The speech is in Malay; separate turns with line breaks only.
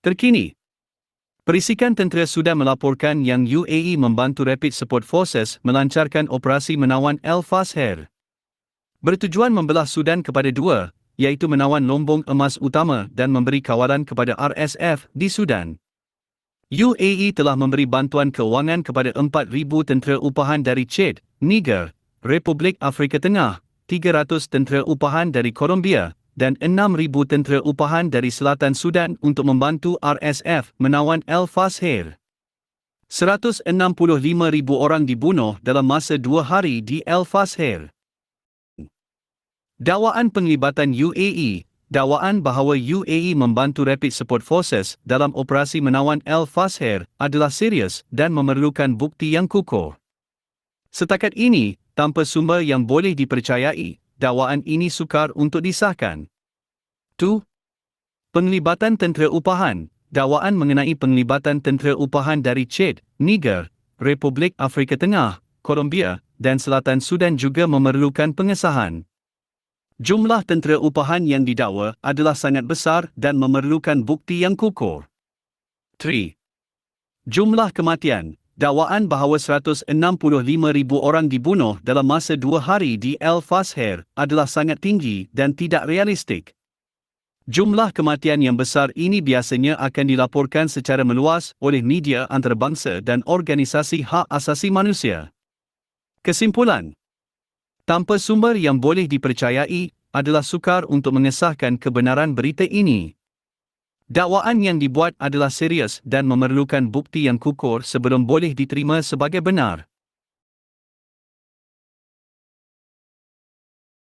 Terkini, Perisikan Tentera Sudan melaporkan yang UAE membantu Rapid Support Forces melancarkan operasi menawan El Fasher. Bertujuan membelah Sudan kepada dua, iaitu menawan lombong emas utama dan memberi kawalan kepada RSF di Sudan. UAE telah memberi bantuan kewangan kepada 4,000 tentera upahan dari Chad, Niger, Republik Afrika Tengah, 300 tentera upahan dari Colombia dan 6,000 tentera upahan dari Selatan Sudan untuk membantu RSF menawan El Fasher. 165,000 orang dibunuh dalam masa dua hari di El Fasher. Dakwaan penglibatan UAE Dakwaan bahawa UAE membantu Rapid Support Forces dalam operasi menawan El Fasher adalah serius dan memerlukan bukti yang kukuh. Setakat ini, tanpa sumber yang boleh dipercayai, dakwaan ini sukar untuk disahkan. 2. Penglibatan tentera upahan Dakwaan mengenai penglibatan tentera upahan dari Chad, Niger, Republik Afrika Tengah, Colombia dan Selatan Sudan juga memerlukan pengesahan. Jumlah tentera upahan yang didakwa adalah sangat besar dan memerlukan bukti yang kukuh. 3. Jumlah kematian Dakwaan bahawa 165,000 orang dibunuh dalam masa dua hari di El Fasher adalah sangat tinggi dan tidak realistik. Jumlah kematian yang besar ini biasanya akan dilaporkan secara meluas oleh media antarabangsa dan organisasi hak asasi manusia. Kesimpulan tanpa sumber yang boleh dipercayai, adalah sukar untuk mengesahkan kebenaran berita ini. Dakwaan yang dibuat adalah serius dan memerlukan bukti yang kukuh sebelum boleh diterima sebagai benar.